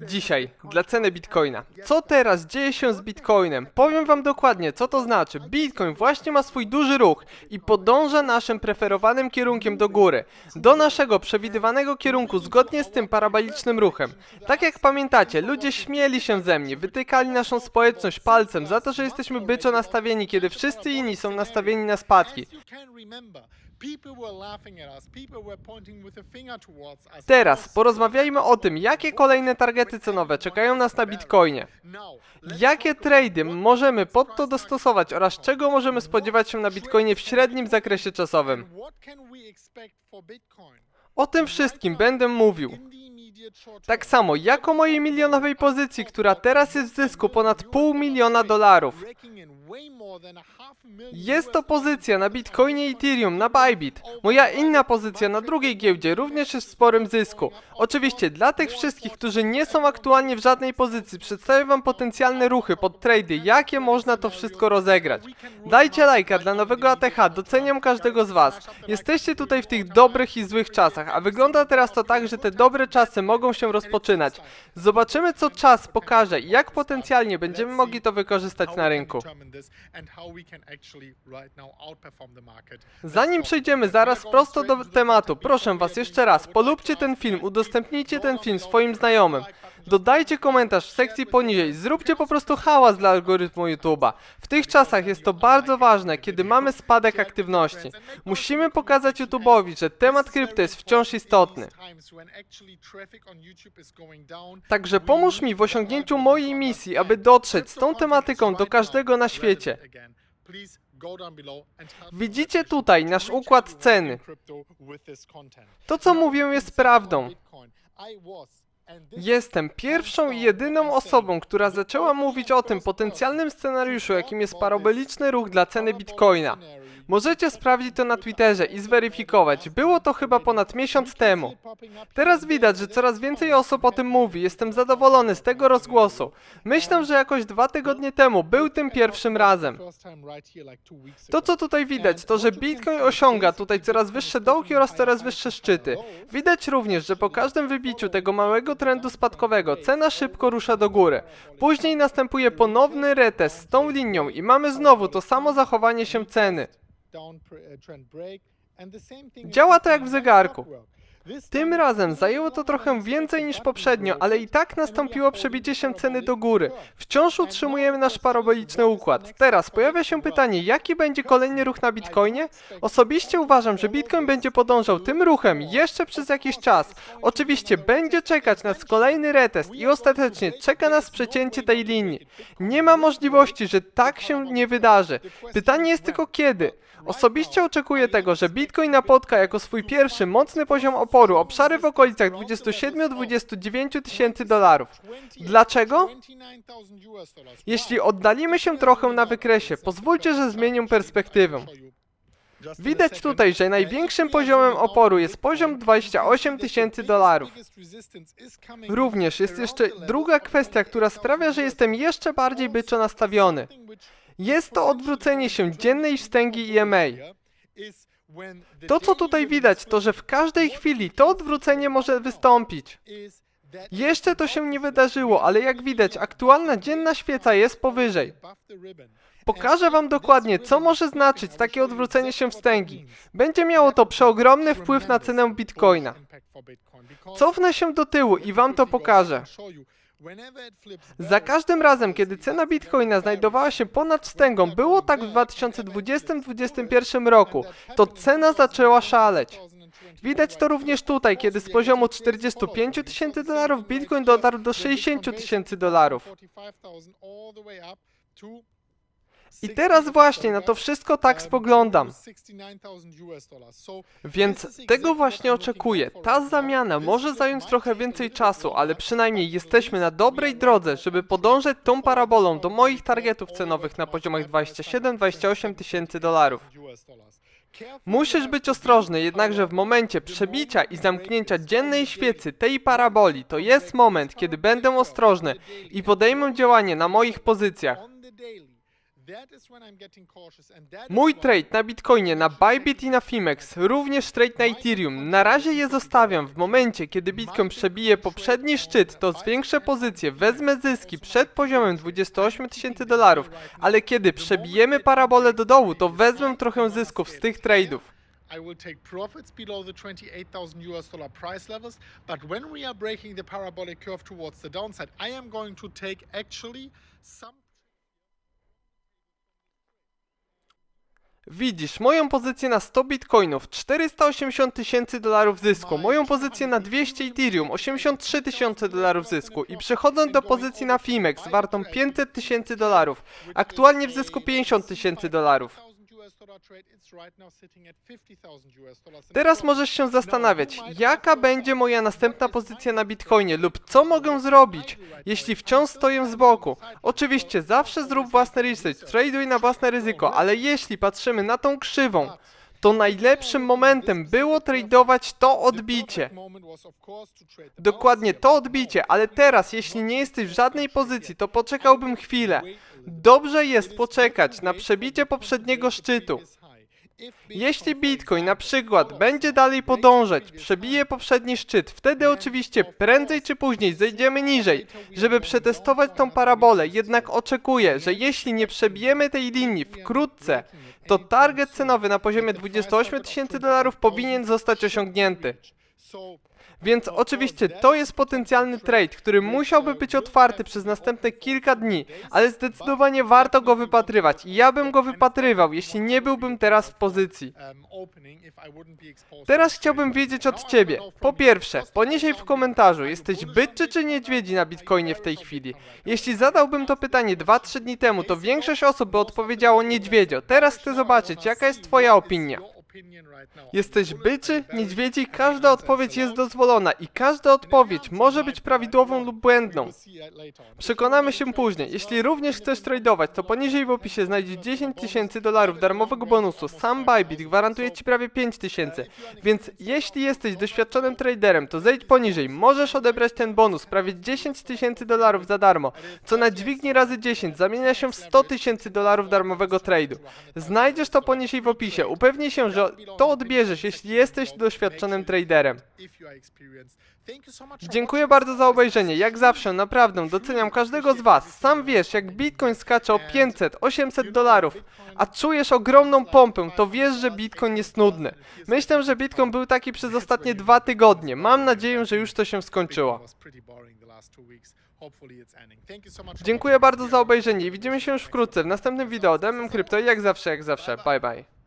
Dzisiaj, dla ceny Bitcoina. Co teraz dzieje się z Bitcoinem? Powiem wam dokładnie, co to znaczy. Bitcoin właśnie ma swój duży ruch i podąża naszym preferowanym kierunkiem do góry. Do naszego przewidywanego kierunku zgodnie z tym parabolicznym ruchem. Tak jak pamiętacie, ludzie śmieli się ze mnie, wytykali naszą społeczność palcem za to, że jesteśmy byczo nastawieni, kiedy wszyscy inni są nastawieni na spadki. Teraz porozmawiajmy o tym, jakie kolejne targety cenowe czekają nas na Bitcoinie. Jakie trady możemy pod to dostosować oraz czego możemy spodziewać się na Bitcoinie w średnim zakresie czasowym? O tym wszystkim będę mówił. Tak samo jak o mojej milionowej pozycji, która teraz jest w zysku ponad pół miliona dolarów. Jest to pozycja na Bitcoinie Ethereum, na Bybit. Moja inna pozycja na drugiej giełdzie również jest w sporym zysku. Oczywiście dla tych wszystkich, którzy nie są aktualnie w żadnej pozycji, przedstawię wam potencjalne ruchy pod trady, jakie można to wszystko rozegrać. Dajcie lajka dla nowego ATH, doceniam każdego z was. Jesteście tutaj w tych dobrych i złych czasach, a wygląda teraz to tak, że te dobre czasy mogą się rozpoczynać. Zobaczymy co czas pokaże i jak potencjalnie będziemy mogli to wykorzystać na rynku. Zanim przejdziemy zaraz prosto do tematu, proszę was jeszcze raz, polubcie ten film, udostępnijcie ten film swoim znajomym. Dodajcie komentarz w sekcji poniżej, zróbcie po prostu hałas dla algorytmu YouTube'a. W tych czasach jest to bardzo ważne, kiedy mamy spadek aktywności. Musimy pokazać YouTube'owi, że temat krypto jest wciąż istotny. Także pomóż mi w osiągnięciu mojej misji, aby dotrzeć z tą tematyką do każdego na świecie. Widzicie tutaj nasz układ ceny. To co mówię jest prawdą. Jestem pierwszą i jedyną osobą, która zaczęła mówić o tym potencjalnym scenariuszu, jakim jest paraboliczny ruch dla ceny bitcoina. Możecie sprawdzić to na Twitterze i zweryfikować. Było to chyba ponad miesiąc temu. Teraz widać, że coraz więcej osób o tym mówi. Jestem zadowolony z tego rozgłosu. Myślę, że jakoś dwa tygodnie temu był tym pierwszym razem. To co tutaj widać, to że Bitcoin osiąga tutaj coraz wyższe dołki oraz coraz wyższe szczyty. Widać również, że po każdym wybiciu tego małego trendu spadkowego cena szybko rusza do góry. Później następuje ponowny retest z tą linią i mamy znowu to samo zachowanie się ceny. Działa to jak w zegarku. Tym razem zajęło to trochę więcej niż poprzednio, ale i tak nastąpiło przebicie się ceny do góry. Wciąż utrzymujemy nasz paraboliczny układ. Teraz pojawia się pytanie, jaki będzie kolejny ruch na Bitcoinie? Osobiście uważam, że Bitcoin będzie podążał tym ruchem jeszcze przez jakiś czas. Oczywiście będzie czekać nas kolejny retest i ostatecznie czeka nas przecięcie tej linii. Nie ma możliwości, że tak się nie wydarzy. Pytanie jest tylko kiedy. Osobiście oczekuję tego, że Bitcoin napotka jako swój pierwszy mocny poziom oporu obszary w okolicach 27-29 tysięcy dolarów. Dlaczego? Jeśli oddalimy się trochę na wykresie, pozwólcie, że zmienię perspektywę. Widać tutaj, że największym poziomem oporu jest poziom 28 tysięcy dolarów. Również jest jeszcze druga kwestia, która sprawia, że jestem jeszcze bardziej byczo nastawiony. Jest to odwrócenie się dziennej wstęgi EMA. To, co tutaj widać, to że w każdej chwili to odwrócenie może wystąpić. Jeszcze to się nie wydarzyło, ale jak widać, aktualna dzienna świeca jest powyżej. Pokażę wam dokładnie, co może znaczyć takie odwrócenie się wstęgi. Będzie miało to przeogromny wpływ na cenę bitcoina. Cofnę się do tyłu i wam to pokażę. Za każdym razem, kiedy cena bitcoina znajdowała się ponad wstęgą, było tak w 2020-2021 roku, to cena zaczęła szaleć. Widać to również tutaj, kiedy z poziomu 45 tysięcy dolarów bitcoin dotarł do 60 tysięcy dolarów. I teraz właśnie na to wszystko tak spoglądam. Więc tego właśnie oczekuję. Ta zamiana może zająć trochę więcej czasu, ale przynajmniej jesteśmy na dobrej drodze, żeby podążać tą parabolą do moich targetów cenowych na poziomach 27-28 tysięcy dolarów. Musisz być ostrożny, jednakże w momencie przebicia i zamknięcia dziennej świecy tej paraboli to jest moment, kiedy będę ostrożny i podejmę działanie na moich pozycjach. Mój trade na Bitcoinie, na Bybit i na Fimex, również trade na Ethereum. Na razie je zostawiam. W momencie, kiedy Bitcoin przebije poprzedni szczyt, to zwiększę pozycję, wezmę zyski przed poziomem 28 tysięcy dolarów, ale kiedy przebijemy parabolę do dołu, to wezmę trochę zysków z tych trade'ów. I will take profits below the 28,000 US dollar price levels, but when we are breaking the parabolic curve towards the downside, I am going to take actually some Widzisz, moją pozycję na 100 bitcoinów, 480 tysięcy dolarów zysku, moją pozycję na 200 Ethereum, 83 tysiące dolarów zysku i przechodząc do pozycji na Fimex, wartą 500 tysięcy dolarów, aktualnie w zysku 50 tysięcy dolarów. Teraz możesz się zastanawiać, jaka będzie moja następna pozycja na Bitcoinie lub co mogę zrobić, jeśli wciąż stoję z boku. Oczywiście zawsze zrób własny research, traduj na własne ryzyko, ale jeśli patrzymy na tą krzywą, to najlepszym momentem było tradować to odbicie. Dokładnie to odbicie, ale teraz, jeśli nie jesteś w żadnej pozycji, to poczekałbym chwilę. Dobrze jest poczekać na przebicie poprzedniego szczytu. Jeśli Bitcoin na przykład będzie dalej podążać, przebije poprzedni szczyt, wtedy oczywiście prędzej czy później zejdziemy niżej, żeby przetestować tą parabolę, jednak oczekuję, że jeśli nie przebijemy tej linii wkrótce, to target cenowy na poziomie 28 tysięcy dolarów powinien zostać osiągnięty. Więc oczywiście to jest potencjalny trade, który musiałby być otwarty przez następne kilka dni, ale zdecydowanie warto go wypatrywać i ja bym go wypatrywał, jeśli nie byłbym teraz w pozycji. Teraz chciałbym wiedzieć od Ciebie. Po pierwsze, poniesiej w komentarzu, jesteś byczy czy niedźwiedzi na Bitcoinie w tej chwili? Jeśli zadałbym to pytanie 2-3 dni temu, to większość osób by odpowiedziało niedźwiedzio. Teraz chcę zobaczyć, jaka jest Twoja opinia. Jesteś byczy, niedźwiedzi, każda odpowiedź jest dozwolona i każda odpowiedź może być prawidłową lub błędną. Przekonamy się później. Jeśli również chcesz tradować, to poniżej w opisie znajdziesz 10 tysięcy dolarów darmowego bonusu. Sam Bybit gwarantuje Ci prawie 5 tysięcy. Więc jeśli jesteś doświadczonym traderem, to zejdź poniżej. Możesz odebrać ten bonus, prawie 10 tysięcy dolarów za darmo, co na dźwigni razy 10 zamienia się w 100 tysięcy dolarów darmowego trade'u. Znajdziesz to poniżej w opisie. Upewnij się, że to odbierzesz, jeśli jesteś doświadczonym traderem. Dziękuję bardzo za obejrzenie. Jak zawsze, naprawdę doceniam każdego z Was. Sam wiesz, jak Bitcoin skacze o 500, 800 dolarów, a czujesz ogromną pompę, to wiesz, że Bitcoin jest nudny. Myślę, że Bitcoin był taki przez ostatnie dwa tygodnie. Mam nadzieję, że już to się skończyło. Dziękuję bardzo za obejrzenie widzimy się już wkrótce w następnym wideo. Demem Krypto i jak zawsze, jak zawsze. Bye bye.